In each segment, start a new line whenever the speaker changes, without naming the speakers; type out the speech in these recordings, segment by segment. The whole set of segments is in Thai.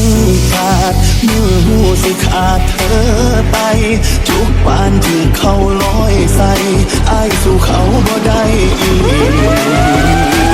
ันขาดมือหูสิขาดเธอไป ทุกปานที่เขาลอย
ใส่
ไอ้สู่เขาบ่ได้อีก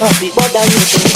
Big brother,
you